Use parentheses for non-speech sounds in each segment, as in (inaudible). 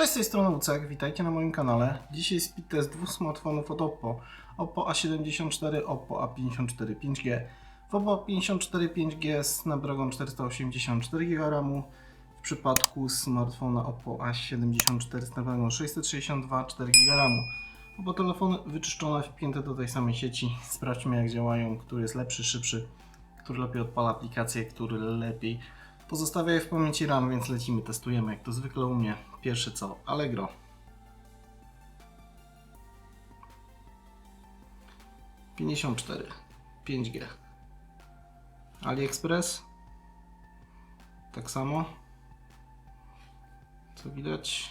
Cześć, z tej strony Lucek, witajcie na moim kanale. Dzisiaj speed test dwóch smartfonów od Oppo. Oppo A74, Oppo A54 5G. W Oppo A54 5G z Snapdragon 484 GB RAMu. W przypadku smartfona Oppo A74 Snapdragon 662 4 GB RAMu. Oba telefony wyczyszczone, wpięte do tej samej sieci. Sprawdźmy jak działają, który jest lepszy, szybszy, który lepiej odpala aplikację, który lepiej pozostawia je w pamięci RAM, więc lecimy, testujemy jak to zwykle u mnie. Pierwsze co, Allegro. Pięćdziesiąt cztery, 5G. AliExpress. Tak samo. Co widać?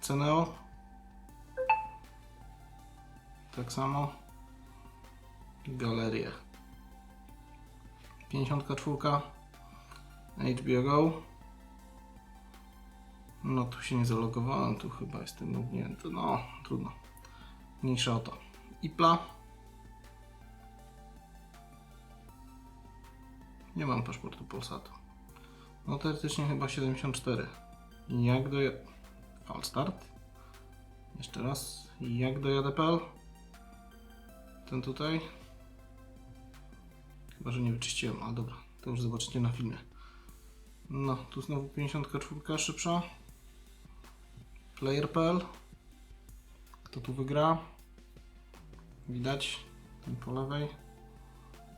Ceneo. Tak samo. Galerie. 54. HBO Go. No tu się nie zalogowałem, tu chyba jestem lognięty. No, trudno. Mniejsza o to. IPLA. Nie mam paszportu Polsatu. No teoretycznie chyba 74. Jak do... Falstart. Jeszcze raz. Jak do JDPL? Ten tutaj. Chyba, że nie wyczyściłem, ale dobra. To już zobaczycie na filmie. No, tu znowu 54 szybsza. Player.pl. Kto tu wygra? Widać. Ten po lewej.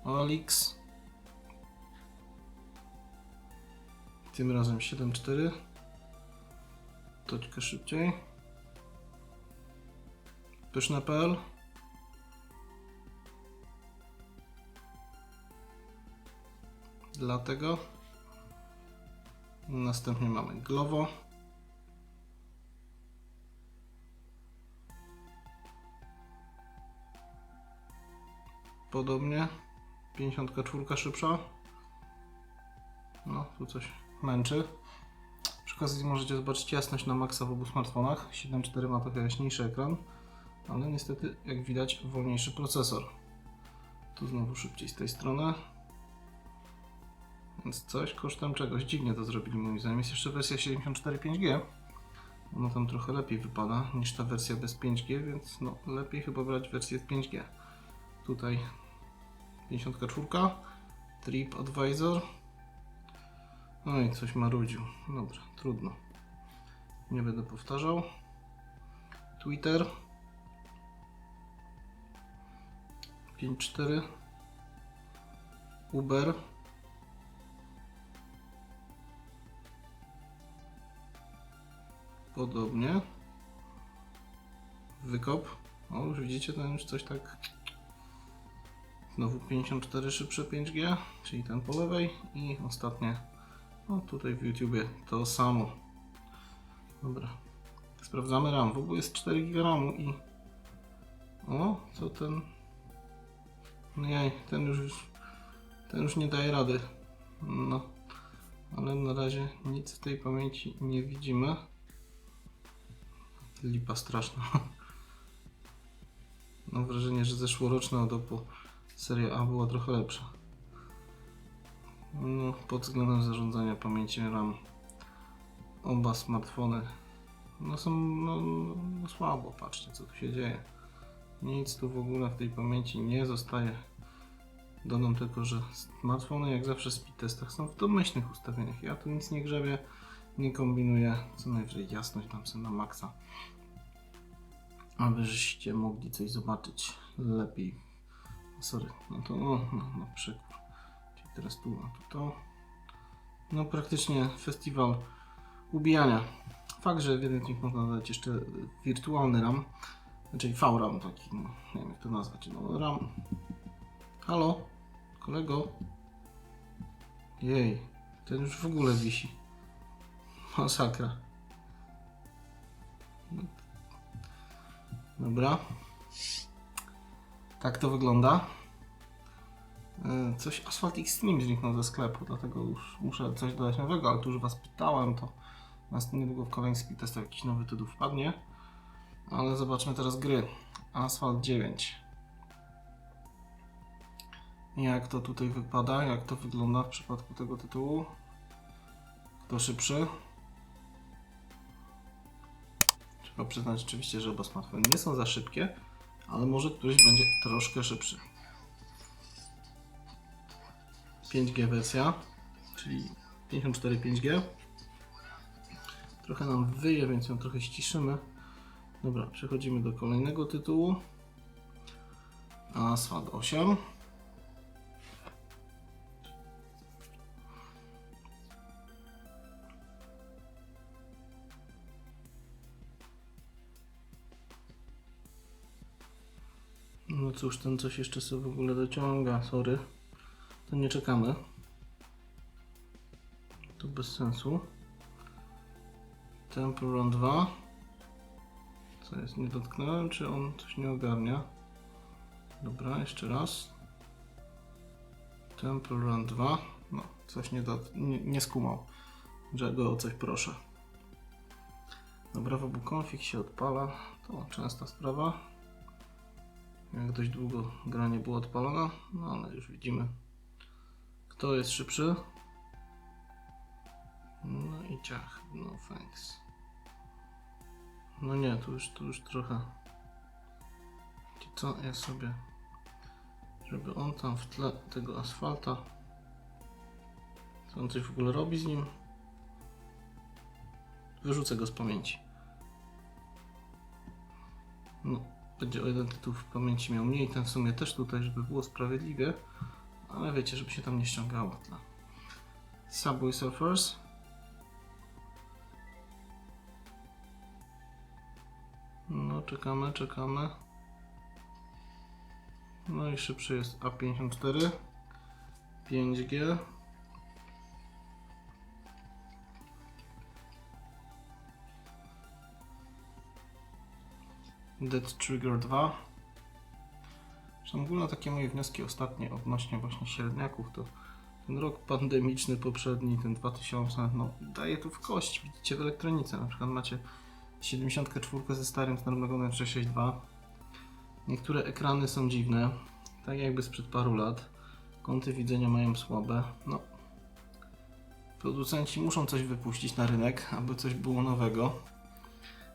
OLX. Tym razem 7.4. Troszkę szybciej. Pyszne.pl. Dlatego Następnie mamy Glovo. Podobnie. 54 szybsza. No, tu coś męczy. Przy okazji możecie zobaczyć jasność na maksa w obu smartfonach. 7.4 ma trochę jaśniejszy ekran, ale niestety, jak widać, wolniejszy procesor. Tu znowu szybciej z tej strony. Więc coś kosztem czegoś. Dziwnie to zrobili moim zdaniem. Jest jeszcze wersja 74 5G. Ona tam trochę lepiej wypada niż ta wersja bez 5G, więc no lepiej chyba brać wersję z 5G. Tutaj 54, Trip Advisor. No i coś marudził. Dobra, trudno. Nie będę powtarzał. Twitter 5.4 Uber Podobnie. Wykop. O, już widzicie, ten już coś tak. Znowu 54 szybsze 5G, czyli ten po lewej. I ostatnie. No tutaj w YouTubie to samo. Dobra. Sprawdzamy RAM. W ogóle jest 4 GB i. O, co ten. No jaj, ten już. Ten już nie daje rady. No. Ale na razie nic w tej pamięci nie widzimy. Lipa straszna. (laughs) Mam wrażenie, że zeszłoroczna od Oppo seria A była trochę lepsza. No, pod względem zarządzania pamięci RAM oba smartfony no są no, no słabo, patrzcie co tu się dzieje. Nic tu w ogóle w tej pamięci nie zostaje. Dodam tylko, że smartfony jak zawsze w speed testach są w domyślnych ustawieniach. Ja tu nic nie grzebię, nie kombinuję, co najwyżej jasność dam sobie na maksa abyście mogli coś zobaczyć lepiej. Sorry, no to no, no, no przekór. Czyli teraz tu, a tu to. No praktycznie festiwal ubijania. Fakt, że w z nich można dodać jeszcze wirtualny RAM, czyli VRAM taki, no, nie wiem jak to nazwać, no RAM. Halo? Kolego? Jej, ten już w ogóle wisi. Masakra. Dobra. Tak to wygląda. E, Coś Asphalt Extreme zniknął ze sklepu, dlatego już muszę coś dodać nowego, ale tu już Was pytałem, to nas niedługo w testach jakiś nowy tytuł wpadnie. Ale zobaczmy teraz gry. Asphalt 9. Jak to tutaj wypada, jak to wygląda w przypadku tego tytułu? Kto szybszy? Trzeba przyznać oczywiście, że oba smartfony nie są za szybkie, ale może któryś będzie troszkę szybszy. 5G wersja, czyli 54 5G. Trochę nam wyje, więc ją trochę ściszymy. Dobra, przechodzimy do kolejnego tytułu. Asphalt 8. No cóż, ten coś jeszcze sobie w ogóle dociąga, sorry. To nie czekamy. To bez sensu. Temple Run 2. Co jest, nie dotknąłem, czy on coś nie ogarnia? Dobra, jeszcze raz. Temple Run 2. No, coś nie, dot- nie, nie skumał. Że go o coś proszę. Dobra, w config się odpala. To częsta sprawa. Jak dość długo gra nie była odpalona, no ale już widzimy, kto jest szybszy. No i ciach, no thanks. No nie, tu już, tu już trochę. Co ja sobie, żeby on tam w tle tego asfalta, co on coś w ogóle robi z nim? Wyrzucę go z pamięci. No, będzie o jeden tytuł w pamięci miał mniej, ten w sumie też tutaj, żeby było sprawiedliwie, ale wiecie, żeby się tam nie ściągało tyle. Subway Surfers. No, czekamy, czekamy. No i szybszy jest A54. 5G. Dead Trigger 2. Zresztą w takie moje wnioski ostatnie odnośnie właśnie średniaków to ten rok pandemiczny poprzedni, ten 2000, no daje tu w kość, widzicie w elektronice, na przykład macie 74 ze starym Snapdragonem 662. Niektóre ekrany są dziwne, tak jakby sprzed paru lat. Kąty widzenia mają słabe. No, producenci muszą coś wypuścić na rynek, aby coś było nowego.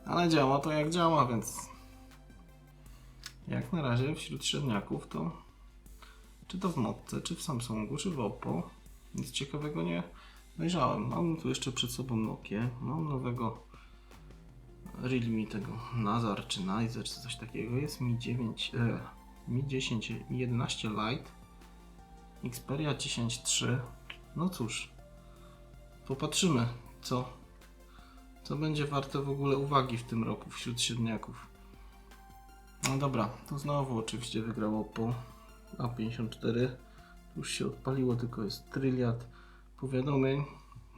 Ale działa to jak działa, więc jak na razie wśród średniaków to czy to w Motce, czy w Samsungu, czy w Oppo nic ciekawego nie dojrzałem. Mam tu jeszcze przed sobą Nokia, mam nowego Realme tego Nazar czy Nizer czy coś takiego. Jest Mi 9, e, Mi 10, Mi 11 Lite, Xperia 10.3. No cóż, popatrzymy co, co będzie warte w ogóle uwagi w tym roku wśród średniaków. No dobra, to znowu oczywiście wygrało po A54. Już się odpaliło, tylko jest tryliard powiadomień.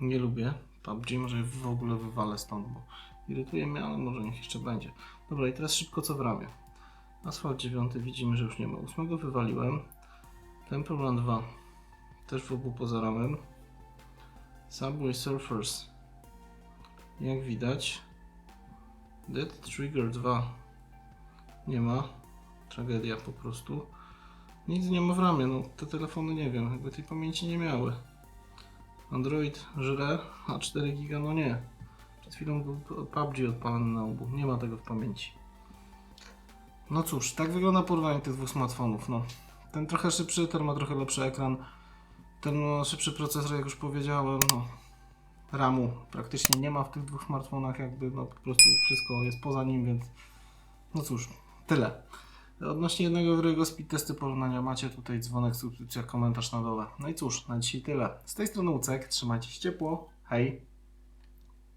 Nie lubię PUBG, może w ogóle wywalę stąd, bo irytuje mnie, ale może niech jeszcze będzie. Dobra, i teraz szybko co w ramię. Asfalt 9 widzimy, że już nie ma. 8 wywaliłem. Temple Run 2 też w obu poza ramem. Subway Surfers jak widać. Dead Trigger 2 nie ma. Tragedia po prostu. Nic nie ma w ramie, no te telefony nie wiem, jakby tej pamięci nie miały. Android żre, a 4 giga no nie. Przed chwilą był PUBG odpalony na obu, nie ma tego w pamięci. No cóż, tak wygląda porównanie tych dwóch smartfonów, no. Ten trochę szybszy, ten ma trochę lepszy ekran. Ten no, szybszy procesor, jak już powiedziałem, no. RAMu praktycznie nie ma w tych dwóch smartfonach, jakby no po prostu wszystko jest poza nim, więc no cóż, tyle. Odnośnie jednego drugiego speed testy porównania macie tutaj dzwonek, subskrypcja, komentarz na dole. No i cóż, na dzisiaj tyle. Z tej strony Ucek, trzymajcie się ciepło, hej!